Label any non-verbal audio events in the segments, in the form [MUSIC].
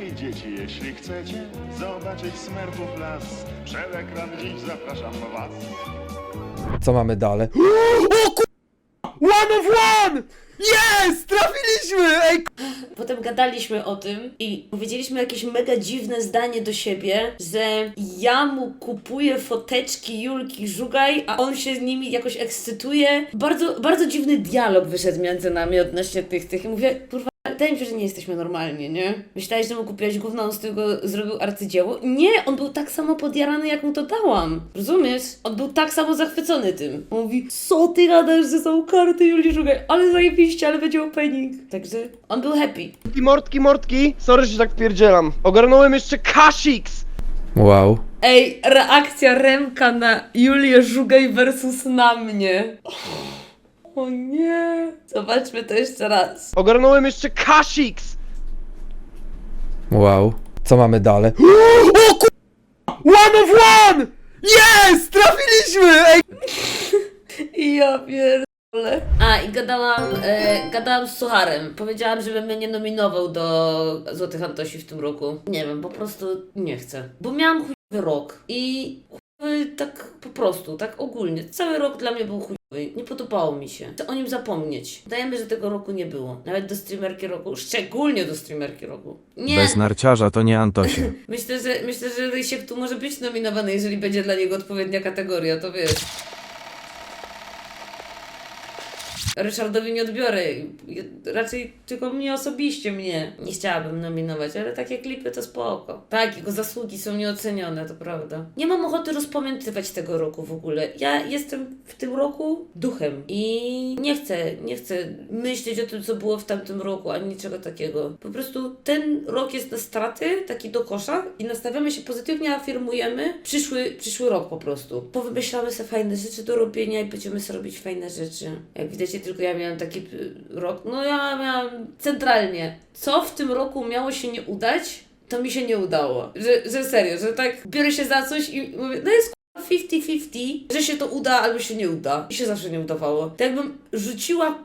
Hej dzieci, jeśli chcecie zobaczyć smerfów las, przed ekran dziś zapraszam was. Co mamy dalej? [GASPS] O ku... One of one! Jest! Trafiliśmy! Ej, Potem gadaliśmy o tym i powiedzieliśmy jakieś mega dziwne zdanie do siebie, że ja mu kupuję foteczki Julki Żugaj, a on się z nimi jakoś ekscytuje. Bardzo, bardzo dziwny dialog wyszedł między nami odnośnie tych, tych. I mówię, kurwa, wydaje mi się, że nie jesteśmy normalnie, nie? Myślałeś, że mu kupiłeś gówno, on z tego zrobił arcydzieło? Nie, on był tak samo podjarany, jak mu to dałam. Rozumiesz? On był tak samo zachwycony tym. On mówi, co ty gadasz, że są karty Julii Żugaj? Ale zajebiście, ale będzie opening. Także on był happy. Mordki, mordki, mordki. Sorry, że tak pierdzielam. Ogarnąłem jeszcze Kasix. Wow. Ej, reakcja Remka na Julię Żugaj versus na mnie. O nie. Zobaczmy to jeszcze raz. Ogarnąłem jeszcze Kasix. Wow. Co mamy dalej? [GASPS] O ku... One of one! Jest! Trafiliśmy! Ej, [LAUGHS] I ja pierdolę. A, i gadałam, e, gadałam z Sucharem. Powiedziałam, żeby mnie nie nominował do Złotych Antosi w tym roku. Nie wiem, po prostu nie chcę. Bo miałam chujowy rok. I tak po prostu, tak ogólnie. Cały rok dla mnie był chujowy. Nie podobało mi się. Chcę o nim zapomnieć. Dajemy, że tego roku nie było. Nawet do streamerki roku. Szczególnie do streamerki roku. Nie. Bez narciarza to nie Antosie. [LAUGHS] Myślę, że myślę, że Rysiek tu może być nominowany, jeżeli będzie dla niego odpowiednia kategoria, to wiesz. Ryszardowi nie odbiorę. Raczej tylko mnie osobiście mnie nie chciałabym nominować, ale takie klipy to spoko. Tak, jego zasługi są nieocenione, to prawda. Nie mam ochoty rozpamiętywać tego roku w ogóle. Ja jestem w tym roku duchem i nie chcę, nie chcę myśleć o tym, co było w tamtym roku, ani niczego takiego. Po prostu ten rok jest na straty, taki do kosza i nastawiamy się pozytywnie, afirmujemy przyszły, przyszły rok po prostu. Powymyślamy sobie fajne rzeczy do robienia i będziemy sobie robić fajne rzeczy. Jak widzicie, tylko ja miałam taki y, rok, no ja miałam centralnie, co w tym roku miało się nie udać, to mi się nie udało. Że, że serio, że tak biorę się za coś i mówię, no jest k***a 50-50, że się to uda albo się nie uda. I się zawsze nie udawało. Tak jakbym rzuciła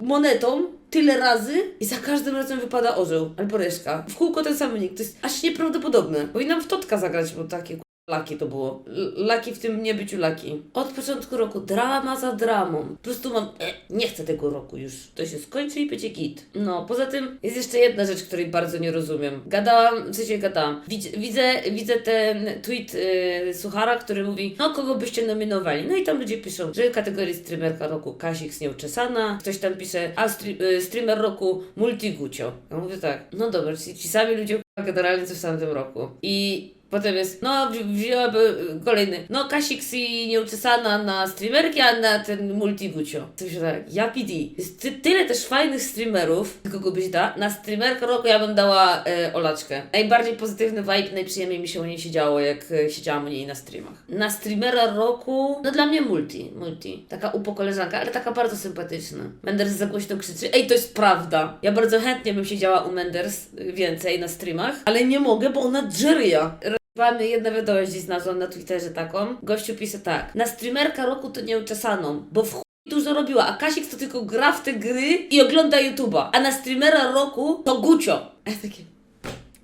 monetą tyle razy i za każdym razem wypada orzeł albo reszka. W kółko ten sam wynik. To jest aż nieprawdopodobne. Powinnam w Totka zagrać, bo takie laki to było. Laki w tym nie byciu laki. Od początku roku drama za dramą. Po prostu mam, e, nie chcę tego roku już. To się skończy i będzie git. No, poza tym jest jeszcze jedna rzecz, której bardzo nie rozumiem. Gadałam, w sensie gadałam. Widz, widzę, widzę ten tweet y, Suchara, który mówi, no kogo byście nominowali? No i tam ludzie piszą, że kategorii streamerka roku Kasik nieuczesana. Ktoś tam pisze, a y, streamer roku Multigucio. Ja mówię tak, no dobra, ci, ci sami ludzie generalnie coś w tamtym roku. I Potem jest, no wzi- wzięłaby y, kolejny, no Kasix i nieuczesana na streamerki, a na ten multigucio. To się tak, ja PD. Jest ty, tyle też fajnych streamerów, kogo byś da. Na streamerkę roku ja bym dała e, Olaczkę. Najbardziej pozytywny vibe, najprzyjemniej mi się u niej siedziało, jak e, siedziałam u niej na streamach. Na streamera roku, no dla mnie multi, multi. Taka upo koleżanka, ale taka bardzo sympatyczna. Menders za głośno krzyczy, ej to jest prawda. Ja bardzo chętnie bym siedziała u Menders y, więcej na streamach, ale nie mogę, bo ona dżeria. Mamy jedna wiadomość gdzieś znalazłam na Twitterze taką. Gościu pisze tak. Na streamerka roku to nieuczesaną, bo w chuj dużo robiła, a Kasik to tylko gra w te gry i ogląda YouTube'a. A na streamera roku to Gucio. A ja takie...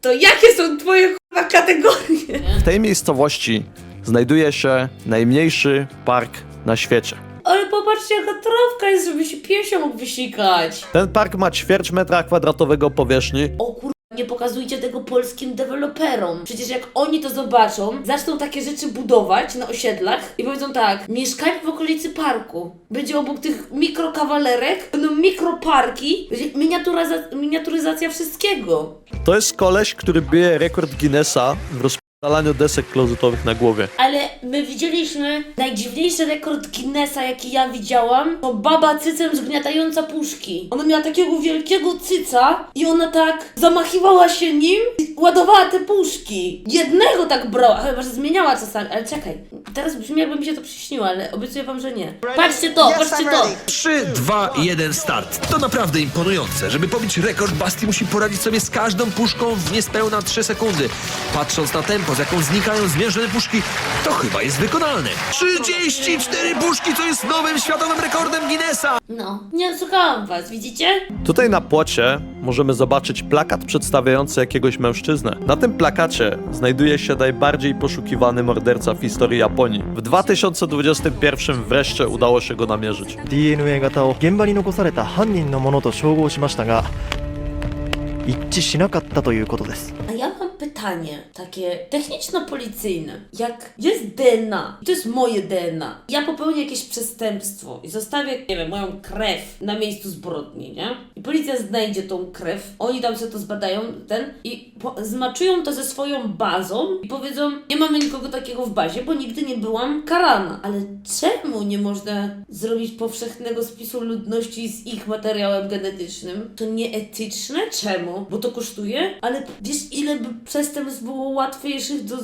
To jakie są twoje chyba kategorie? W tej miejscowości znajduje się najmniejszy park na świecie. Ale popatrzcie jaka trawka jest, żeby się piesio mógł wysikać. Ten park ma ćwierć metra kwadratowego powierzchni. O kur... Nie pokazujcie tego polskim deweloperom. Przecież jak oni to zobaczą, zaczną takie rzeczy budować na osiedlach i powiedzą tak, mieszkajmy w okolicy parku. Będzie obok tych mikrokawalerek, będą mikroparki, będzie miniaturyza- miniaturyzacja wszystkiego. To jest koleś, który bije rekord Guinnessa w rozpalaniu desek klozutowych na głowie. Ale my widzieliśmy najdziwniejszy rekord Guinnessa, jaki ja widziałam, to baba cycem zgniatająca puszki. Ona miała takiego wielkiego cyca i ona tak zamachiwała się nim i ładowała te puszki. Jednego tak brała, chyba że zmieniała czasami, ale czekaj. Teraz brzmi jakby mi się to przyśniło, ale obiecuję wam, że nie. Patrzcie to, patrzcie to! 3, 2, 1, start. To naprawdę imponujące. Żeby pobić rekord, Basti musi poradzić sobie z każdą puszką w niespełna 3 sekundy. Patrząc na tempo, z jaką znikają zmierzone puszki, to chyba jest wykonalne. 34 puszki, co jest nowym światowym rekordem Guinnessa! No, nie oszukałam was, widzicie? Tutaj na płocie możemy zobaczyć plakat przedstawiający jakiegoś mężczyznę. Na tym plakacie znajduje się najbardziej poszukiwany morderca w historii Japonii. W 2021 wreszcie udało się go namierzyć. DNA 型を現場に残された犯人のものと照合しましたが一致しなかったということです A ja mam pytanie, takie techniczno-policyjne. Jak jest DNA, to jest moje DNA, ja popełnię jakieś przestępstwo i zostawię, nie wiem, moją krew na miejscu zbrodni, nie? I policja znajdzie tą krew, oni tam sobie to zbadają, ten, i zmaczują to ze swoją bazą i powiedzą, nie mamy nikogo takiego w bazie, bo nigdy nie byłam karana. Ale czemu nie można zrobić powszechnego spisu ludności z ich materiałem genetycznym? To nieetyczne? Czemu? Bo to kosztuje? Ale wiesz, ile by przestępstw było łatwiejszych do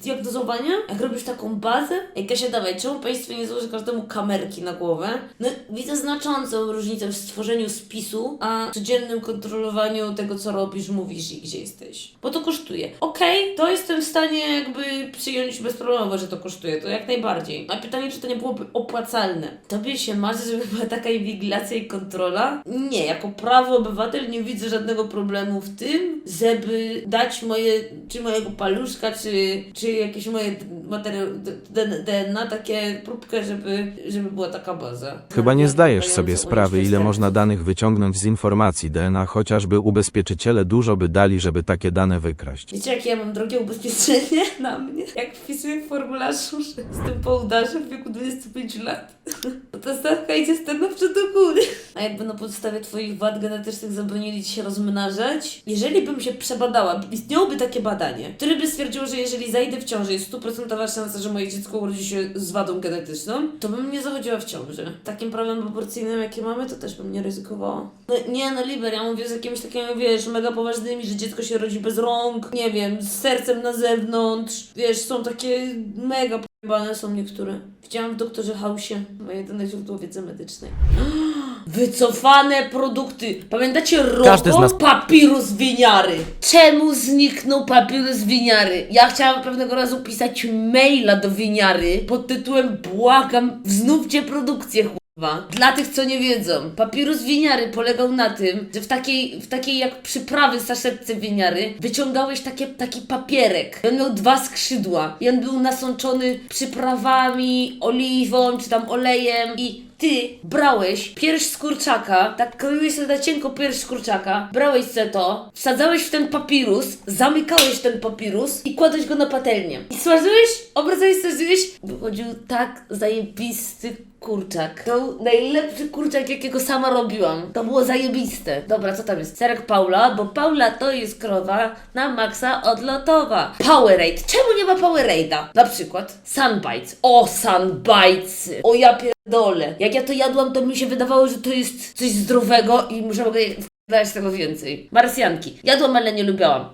zdiagnozowania? Jak robisz taką bazę? Ej, Kasia, dawaj, czemu państwo nie założy każdemu kamerki na głowę? No, widzę znaczącą różnicę w stworzeniu spisu, a codziennym kontrolowaniu tego, co robisz, mówisz i gdzie jesteś. Bo to kosztuje. Okej, to jestem w stanie jakby przyjąć bezproblemowo, że to kosztuje, to jak najbardziej. A pytanie, czy to nie byłoby opłacalne? Tobie się marzy, żeby była taka inwigilacja i kontrola? Nie, jako prawy obywatel nie widzę żadnego problemu w tym, żeby dać moje, czy mojego paluszka, czy, czy jakieś moje materiał, d- DNA, takie próbkę, żeby, żeby była taka baza. Chyba nie zdajesz sobie sprawy, ile można danych wyciągnąć z informacji DNA, chociażby ubezpieczyciele dużo by dali, żeby takie dane wykraść. Wiecie, jakie ja mam drogie ubezpieczenie [LAUGHS] na mnie? Jak wpisuję w formularzu, że jestem po udarze w wieku 25 lat, [LAUGHS] to ta stawka idzie stanowczo do góry. A jakby na podstawie Twoich wad genetycznych zabronili Ci się rozmnażać, jeżeli bym się przebadała, istniałoby takie badanie, które by stwierdziło, że jeżeli zajdę w ciążę, jest stuprocentowa szansa, że moje dziecko urodzi się z wadą genetyczną, to bym nie zachodziła w ciąży. Takim prawem proporcyjnym, jakie mamy, to też bym nie ryzykowała. No nie, no Liber, ja mówię z jakimiś takimi, wiesz, mega poważnymi, że dziecko się rodzi bez rąk, nie wiem, z sercem na zewnątrz, wiesz, są takie mega pojebane są niektóre. Widziałam w doktorze Hausie, moje jedyne źródło wiedzy medycznej. [GASPS] Wycofane produkty. Pamiętacie Każdy z nas- Papirus winiary. Czemu zniknął papirus winiary? Ja chciałam pewnego razu pisać maila do winiary pod tytułem Błagam, wznówcie produkcję, Kurwa. Dla tych, co nie wiedzą, papirus winiary polegał na tym, że w takiej, w takiej jak przyprawy saszetce winiary wyciągałeś takie, taki papierek. I on miał dwa skrzydła. I on był nasączony przyprawami, oliwą czy tam olejem i ty brałeś pierś z kurczaka, tak kroiłeś sobie na cienko pierś z kurczaka, brałeś se to, wsadzałeś w ten papirus, zamykałeś ten papirus i kładłeś go na patelnię. I smażyłeś, obracałeś, smażyłeś, wychodził tak zajebisty kurczak. To był najlepszy kurczak, jakiego sama robiłam. To było zajebiste. Dobra, co tam jest? Serek Paula, bo Paula to jest krowa na maksa odlotowa. Powerade. Czemu nie ma Powerade'a? Na przykład Sunbites. O, Sunbites. O, ja pierdolę. Jak ja to jadłam, to mi się wydawało, że to jest coś zdrowego i że mogę dać tego więcej. Marsjanki. Jadłam, ale nie lubiałam.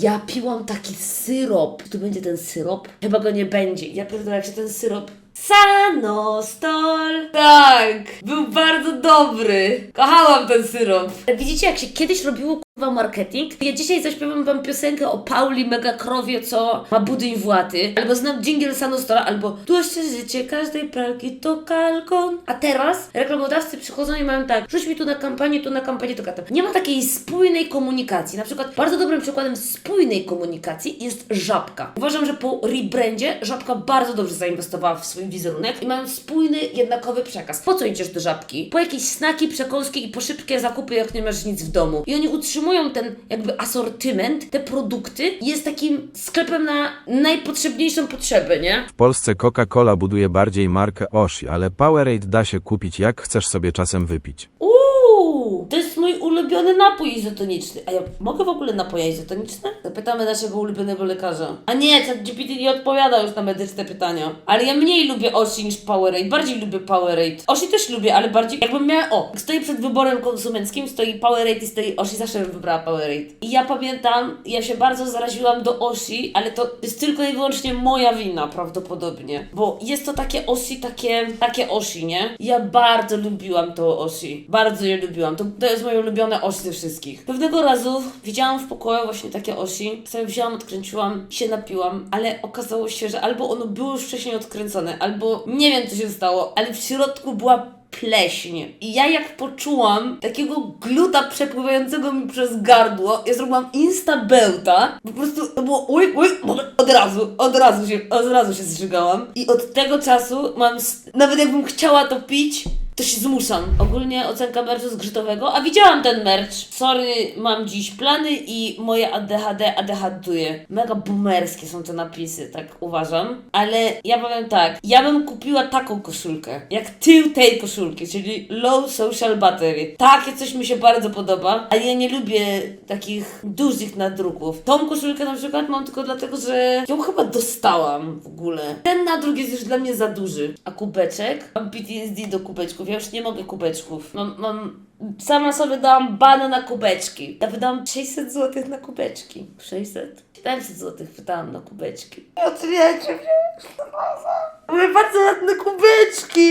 Ja piłam taki syrop. Tu będzie ten syrop? Chyba go nie będzie. Ja pierdolę, jak się ten syrop... Sanostol! Tak! Był bardzo dobry. Kochałam ten syrop. Widzicie, jak się kiedyś robiło marketing? Ja dzisiaj zaśpiewam wam piosenkę o Pauli mega krowie, co ma budyń właty. Albo znam dżingiel Sanostola, albo Tłuszcze życie każdej pralki to kalkon. A teraz reklamodawcy przychodzą i mają tak, rzuć mi tu na kampanię, tu na kampanię, to katam. Nie ma takiej spójnej komunikacji. Na przykład bardzo dobrym przykładem spójnej komunikacji jest Żabka. Uważam, że po rebrandzie Żabka bardzo dobrze zainwestowała w swój wizerunek i mają spójny, jednakowy przekaz. Po co idziesz do Żabki? Po jakieś snaki, przekąski i po szybkie zakupy, jak nie masz nic w domu. I oni utrzymują ten jakby asortyment, te produkty jest takim sklepem na najpotrzebniejszą potrzebę, nie? W Polsce Coca-Cola buduje bardziej markę Oshi, ale Powerade da się kupić jak chcesz sobie czasem wypić. To jest mój ulubiony napój izotoniczny. A ja mogę w ogóle napoje izotoniczne? Zapytamy naszego ulubionego lekarza. A nie, ChatGPT nie odpowiada już na medyczne pytania. Ale ja mniej lubię Oshi niż Powerade. Bardziej lubię Powerade. Oshi też lubię, ale bardziej jakbym miała... O, stoi przed wyborem konsumenckim, stoi Powerade i stoi Oshi. Zawsze bym wybrała Powerade. I ja pamiętam, ja się bardzo zaraziłam do Oshi, ale to jest tylko i wyłącznie moja wina prawdopodobnie. Bo jest to takie Oshi, takie, takie Oshi, nie? Ja bardzo lubiłam to Oshi. Bardzo je lubiłam. To, to jest moje ulubione osi ze wszystkich. Pewnego razu widziałam w pokoju właśnie takie osi. Sobie wzięłam, odkręciłam, się napiłam, ale okazało się, że albo ono było już wcześniej odkręcone, albo nie wiem co się stało, ale w środku była pleśń. I ja jak poczułam takiego gluta przepływającego mi przez gardło, ja zrobiłam insta bełta. Po prostu to było uj, uj, od razu, od razu się, od razu się zżygałam. I od tego czasu mam, nawet jakbym chciała to pić, to się zmuszam. Ogólnie ocenka merchu zgrzytowego, a widziałam ten merch. Sorry, mam dziś plany i moje ADHD ADHDuje. Mega boomerskie są te napisy, tak uważam. Ale ja powiem tak, ja bym kupiła taką koszulkę, jak tył tej koszulki, czyli low social battery. Takie coś mi się bardzo podoba, a ja nie lubię takich dużych nadruków. Tą koszulkę na przykład mam tylko dlatego, że ją chyba dostałam w ogóle. Ten nadruk jest już dla mnie za duży. A kubeczek? Mam PTSD do kubeczków, ja już nie mogę kubeczków. Mam, mam... Sama sobie dałam bana na kubeczki. Ja wydałam 600 zł na kubeczki. 600? 700 zł wydałam na kubeczki. Oczywiście, wiesz, Były bardzo ładne kubeczki!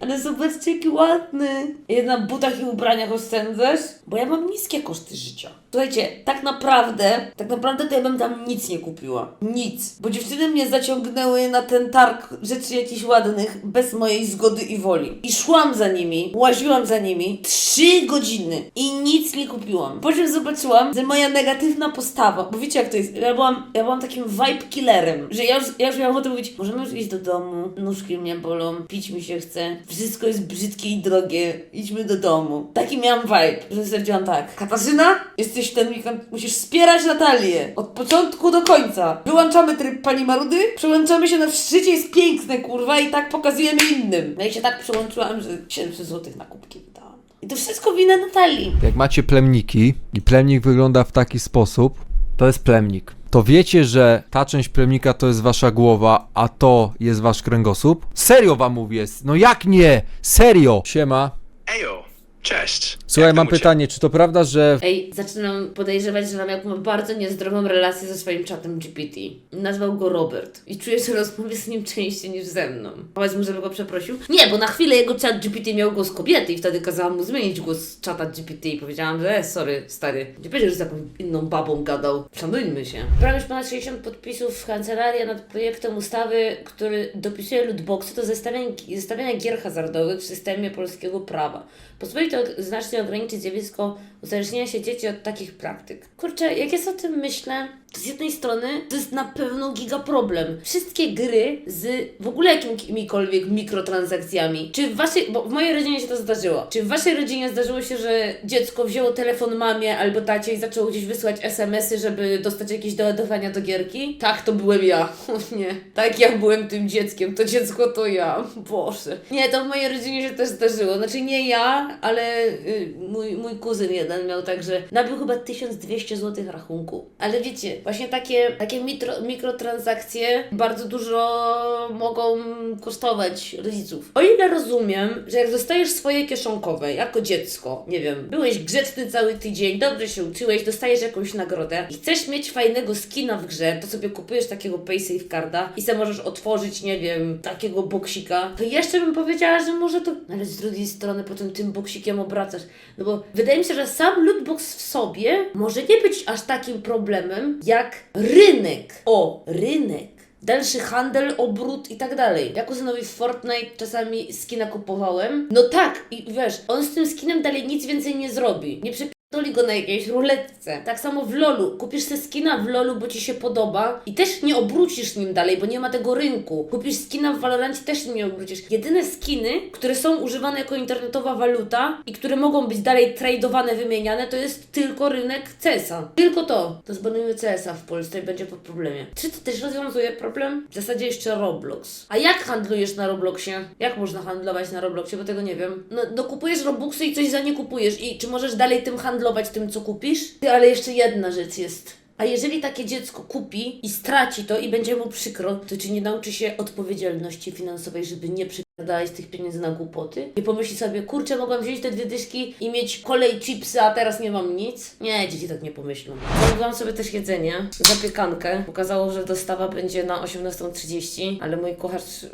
Ale zobaczcie, jaki ładny. Jedna w butach i ubraniach oszczędzasz? Bo ja mam niskie koszty życia. Słuchajcie, tak naprawdę, tak naprawdę to ja bym tam nic nie kupiła. Nic. Bo dziewczyny mnie zaciągnęły na ten targ rzeczy jakichś ładnych, bez mojej zgody i woli. I szłam za nimi, łaziłam za nimi trzy godziny i nic nie kupiłam. Po czym zobaczyłam, że moja negatywna postawa, bo wiecie jak to jest, ja byłam, ja byłam takim vibe killerem, że ja już, ja już miałam ochotę mówić, możemy już iść do domu, nóżki mnie bolą, pić mi się chce, wszystko jest brzydkie i drogie, idźmy do domu. Taki miałam vibe, że stwierdziłam tak, Katarzyna, jesteś ten weekend, musisz wspierać Natalię, od początku do końca. Wyłączamy tryb pani Marudy, przełączamy się na szczycie, jest piękne kurwa i tak pokazujemy innym. No i się tak przełączyłam, że 700 zł na kubki wydałam. I to wszystko wina Natalii. Jak macie plemniki i plemnik wygląda w taki sposób, to jest plemnik. To wiecie, że ta część plemnika to jest wasza głowa, a to jest wasz kręgosłup? Serio wam mówię, no jak nie? Serio! Siema. Ejo, cześć. Słuchaj, mam pytanie, czy to prawda, że Ej, zaczynam podejrzewać, że Ramiak ma bardzo niezdrową relację ze swoim czatem GPT. Nazwał go Robert i czuję, że rozmawia z nim częściej niż ze mną. Powiedz mu, żeby go przeprosił? Nie, bo na chwilę jego czat GPT miał głos kobiety i wtedy kazałam mu zmienić głos czata GPT i powiedziałam, że e, sorry, stary, nie powiedział, że z jakąś inną babą gadał. Szanujmy się. Prawie już ponad 60 podpisów w kancelarii nad projektem ustawy, który dopisuje lootboxy do zestawiania, zestawiania gier hazardowych w systemie polskiego prawa. Pozwoli to znacznie ograniczyć zjawisko uzależnienia się dzieci od takich praktyk. Kurczę, jak ja o tym myślę, z jednej strony to jest na pewno giga problem. Wszystkie gry z w ogóle jakimikolwiek mikrotransakcjami. Czy w waszej, bo w mojej rodzinie się to zdarzyło. Czy w waszej rodzinie zdarzyło się, że dziecko wzięło telefon mamie albo tacie i zaczęło gdzieś wysłać SMS-y, żeby dostać jakieś doładowania do gierki? Tak, to byłem ja. [LAUGHS] O nie. Tak, ja byłem tym dzieckiem. To dziecko to ja. Boże. Nie, to w mojej rodzinie się też zdarzyło. Znaczy nie ja, ale y, mój, mój kuzyn jeden miał tak, że nabił chyba 1200 zł rachunku. Ale wiecie, właśnie takie, takie mitro, mikrotransakcje bardzo dużo mogą kosztować rodziców. O ile rozumiem, że jak dostajesz swoje kieszonkowe jako dziecko, nie wiem, byłeś grzeczny cały tydzień, dobrze się uczyłeś, dostajesz jakąś nagrodę i chcesz mieć fajnego skina w grze, to sobie kupujesz takiego paysafe carda i sobie możesz otworzyć, nie wiem, takiego boksika, to jeszcze bym powiedziała, że może to... Ale z drugiej strony potem tym boksikiem obracasz. No bo wydaje mi się, że sam lootbox w sobie może nie być aż takim problemem jak rynek. O, rynek. Dalszy handel, obrót i tak dalej. Ja kuzynowi w Fortnite czasami skina kupowałem. No tak, i wiesz, on z tym skinem dalej nic więcej nie zrobi. Nie Doli go na jakiejś ruletce. Tak samo w LoLu. Kupisz sobie skina w LoLu, bo ci się podoba i też nie obrócisz nim dalej, bo nie ma tego rynku. Kupisz skina w Valorancie, też nie obrócisz. Jedyne skiny, które są używane jako internetowa waluta i które mogą być dalej tradowane, wymieniane, to jest tylko rynek CS-a. Tylko to. To zbanujmy CS-a w Polsce i będzie po problemie. Czy to też rozwiązuje problem? W zasadzie jeszcze Roblox. A jak handlujesz na Robloxie? Jak można handlować na Robloxie, bo tego nie wiem. No, no kupujesz Robuxy i coś za nie kupujesz i czy możesz dalej tym handlować tym, co kupisz? Ale jeszcze jedna rzecz jest. A jeżeli takie dziecko kupi i straci to i będzie mu przykro, to czy nie nauczy się odpowiedzialności finansowej, żeby nie przy dałeś tych pieniędzy na głupoty i pomyśli sobie, kurczę, mogłam wziąć te dwie dyszki i mieć kolej chipsy, a teraz nie mam nic. Nie, dzieci tak nie pomyślą. Zamówiłam sobie też jedzenie, zapiekankę. Pokazało, że dostawa będzie na 18.30, ale mój kucharz yy,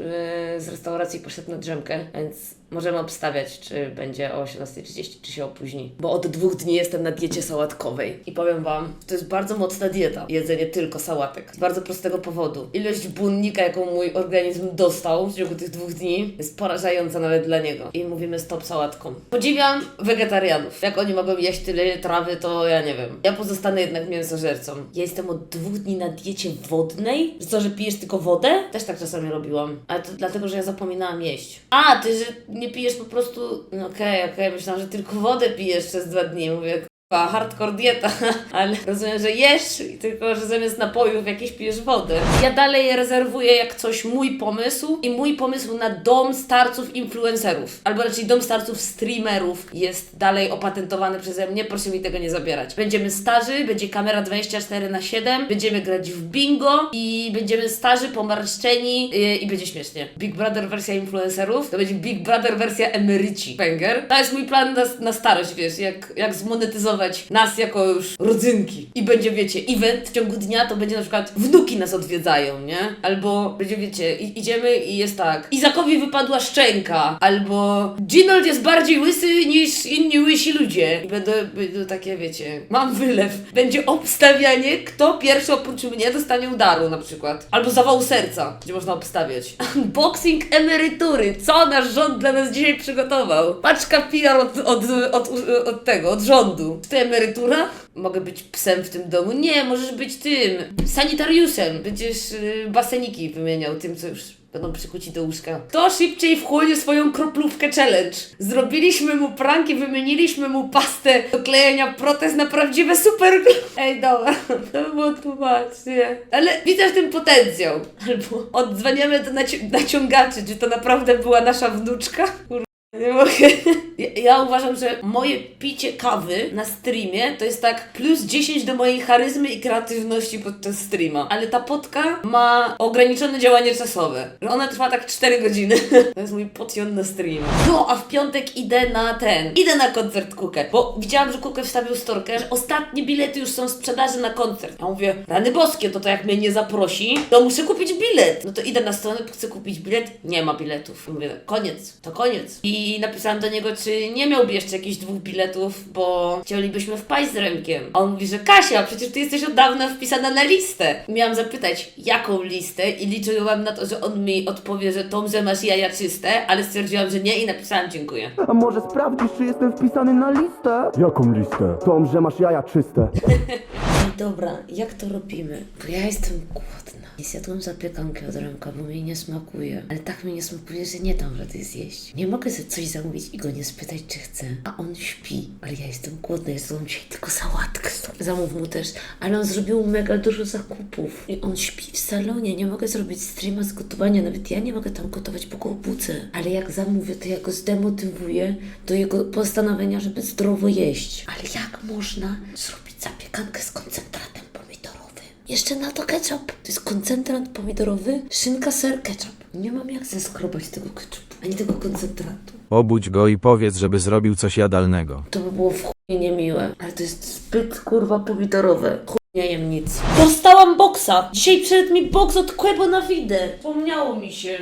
z restauracji poszedł na drzemkę, więc możemy obstawiać, czy będzie o 18.30, czy się opóźni. Bo od dwóch dni jestem na diecie sałatkowej. I powiem Wam, to jest bardzo mocna dieta. Jedzenie tylko sałatek. Z bardzo prostego powodu. Ilość błonnika, jaką mój organizm dostał w ciągu tych dwóch dni, jest porażająca nawet dla niego. I mówimy stop sałatką. Podziwiam wegetarianów. Jak oni mogą jeść tyle trawy, to ja nie wiem. Ja pozostanę jednak mięsożercą. Ja jestem od dwóch dni na diecie wodnej. Co, że pijesz tylko wodę? Też tak czasami robiłam. Ale to dlatego, że ja zapominałam jeść. A, ty, że nie pijesz po prostu... No okej, okej, myślałam, że tylko wodę pijesz przez dwa dni. Mówię, hardcore dieta, [LAUGHS] ale rozumiem, że jesz, i tylko że zamiast napojów jakieś pijesz wodę. Ja dalej rezerwuję jak coś mój pomysł i mój pomysł na dom starców influencerów, albo raczej dom starców streamerów jest dalej opatentowany przeze mnie, proszę mi tego nie zabierać. Będziemy starzy, będzie kamera 24 na 7 będziemy grać w bingo i będziemy starzy, pomarszczeni yy, i będzie śmiesznie. Big Brother wersja influencerów, to będzie Big Brother wersja emeryci. Banger. To jest mój plan na, na starość, wiesz, jak, jak zmonetyzować nas jako już rodzynki. I będzie, wiecie, event w ciągu dnia to będzie na przykład wnuki nas odwiedzają, nie? Albo będzie, wiecie, idziemy i jest tak, Izakowi wypadła szczęka, albo Ginold jest bardziej łysy niż inni łysi ludzie. I będą, będą takie, wiecie, mam wylew. Będzie obstawianie, kto pierwszy oprócz mnie dostanie udaru na przykład. Albo zawał serca, gdzie można obstawiać. [LAUGHS] Unboxing emerytury. Co nasz rząd dla nas dzisiaj przygotował? Paczka PR od, od, od, od tego, od rządu. To emerytura? Mogę być psem w tym domu? Nie, możesz być tym. Sanitariuszem. Będziesz y, baseniki wymieniał tym, co już będą przykuci do łóżka. Kto szybciej wchłonie swoją kroplówkę challenge? Zrobiliśmy mu prank i wymieniliśmy mu pastę do klejenia protez na prawdziwe super... [LAUGHS] Ej, dobra, [LAUGHS] to było tłumacznie. Ale widzę w tym potencjał. Albo odzwaniamy do naci- naciągaczy, czy to naprawdę była nasza wnuczka? Nie mogę. Ja, ja uważam, że moje picie kawy na streamie to jest tak plus 10 do mojej charyzmy i kreatywności podczas streama. Ale ta potka ma ograniczone działanie czasowe. Ona trwa tak 4 godziny. [LAUGHS] To jest mój potion na stream. No, a w piątek idę na ten. Idę na koncert Kukę. Bo widziałam, że Kukę wstawił storkę, że ostatnie bilety już są w sprzedaży na koncert. Ja mówię, rany boskie, to to jak mnie nie zaprosi, to muszę kupić bilet. No to idę na stronę, chcę kupić bilet. Nie ma biletów. Mówię, koniec, to koniec. I napisałam do niego, czy nie miałby jeszcze jakichś dwóch biletów, bo chcielibyśmy wpaść z Remkiem. A on mówi, że Kasia, przecież ty jesteś od dawna wpisana na listę. Miałam zapytać, jaką listę i liczyłam na to, że on mi odpowie, że Tom, że masz jaja czyste, ale stwierdziłam, że nie i napisałam dziękuję. A może sprawdzisz, czy jestem wpisany na listę? Jaką listę? Tom, że masz jaja czyste. [LAUGHS] Dobra, jak to robimy? Bo ja jestem głodna. Nie zjadłam od Remka, bo mi nie smakuje. Ale tak mi nie smakuje, że nie dam rady zjeść. Nie mogę sobie coś zamówić i go nie spytać, czy chce. A on śpi. Ale ja jestem głodna, ja zjadłam dzisiaj tylko sałatkę. Zamów mu też. Ale on zrobił mega dużo zakupów. I on śpi w salonie. Nie mogę zrobić streama z gotowania. Nawet ja nie mogę tam gotować, go obudzę. Ale jak zamówię, to ja go zdemotywuję do jego postanowienia, żeby zdrowo jeść. Ale jak można zrobić zapiekankę z koncentratem? Jeszcze na to ketchup. To jest koncentrat pomidorowy, szynka, ser, ketchup. Nie mam jak zeskrobać tego ketchupu, ani tego koncentratu. Obudź go i powiedz, żeby zrobił coś jadalnego. To by było w chuj niemiłe, ale to jest zbyt kurwa pomidorowe. Chuj nie jem nic. Dostałam boksa! Dzisiaj przyszedł mi boks od Quebo na widę. Wspomniało mi się.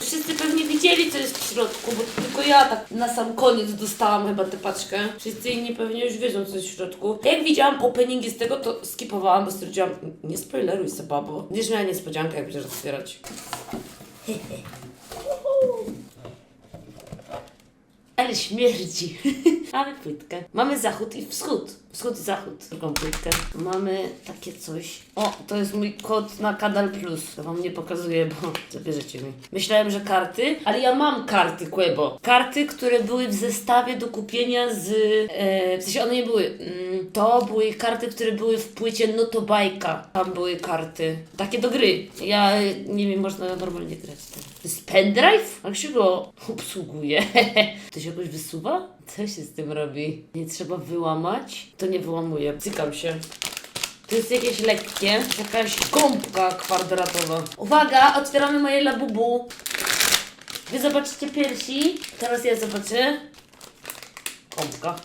Wszyscy pewnie widzieli, co jest w środku, bo tylko ja tak na sam koniec dostałam chyba tę paczkę. Wszyscy inni pewnie już wiedzą, co jest w środku. Jak widziałam openingi z tego, to skipowałam, bo stwierdziłam, nie spoileruj se, babo. Będziesz miała niespodziankę, jak będziesz otwierać. [LAUGHS] Ale śmierdzi. [LAUGHS] Mamy płytkę. Mamy zachód i wschód. Wschód i zachód. Drugą płytkę. Mamy takie coś. O, to jest mój kod na Kadal Plus. To wam nie pokazuję, bo [LAUGHS] zabierzecie mi. Myślałem, że karty, ale ja mam karty Quebo. Karty, które były w zestawie do kupienia z... E, w sensie one nie były. Mm, to były karty, które były w płycie Notobajka. Tam były karty. Takie do gry. Ja e, nimi można normalnie grać. teraz. To jest pendrive? Jak się go obsługuje? [LAUGHS] to się jakoś wysuwa? Co się z tym robi? Nie trzeba wyłamać? To nie wyłamuję. Cykam się. To jest jakieś lekkie, jakaś gąbka kwadratowa. Uwaga, otwieramy moje labubu. Wy zobaczycie piersi, teraz ja zobaczę. Kąpka.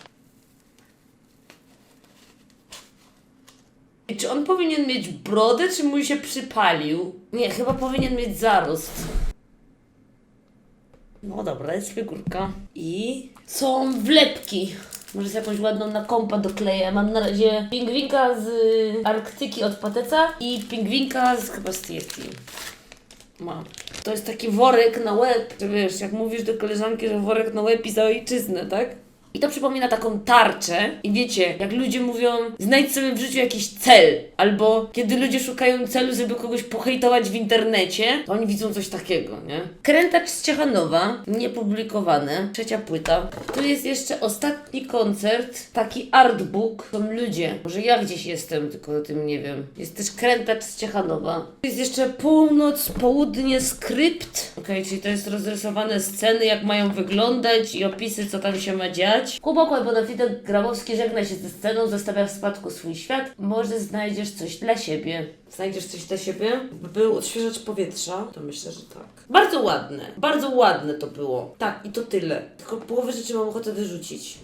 I Czy on powinien mieć brodę, czy mu się przypalił? Nie, chyba powinien mieć zarost. No dobra, jest figurka. I są wlepki. Może z jakąś ładną na kompa dokleję. Mam na razie pingwinka z Arktyki od Pateca i pingwinka z chyba z TFT. Mam. To jest taki worek na łeb. Że wiesz, jak mówisz do koleżanki, że worek na łeb i za ojczyznę, tak? I to przypomina taką tarczę. I wiecie, jak ludzie mówią, znajdź sobie w życiu jakiś cel. Albo kiedy ludzie szukają celu, żeby kogoś pohejtować w internecie, to oni widzą coś takiego, nie? Krętacz z Ciechanowa, niepublikowane, trzecia płyta. Tu jest jeszcze ostatni koncert, taki artbook. Są ludzie. Może ja gdzieś jestem, tylko o tym nie wiem. Jest też krętacz z Ciechanowa. Tu jest jeszcze północ, południe, skrypt. Okej, czyli to jest rozrysowane sceny, jak mają wyglądać i opisy, co tam się ma dziać. Głęboko Bonafide Grabowski żegna się ze sceną, zostawia w spadku swój świat. Może znajdziesz coś dla siebie. Znajdziesz coś dla siebie? By był odświeżacz powietrza, to myślę, że tak. Bardzo ładne, bardzo ładne to było. Tak, i to tyle. Tylko połowę rzeczy mam ochotę wyrzucić.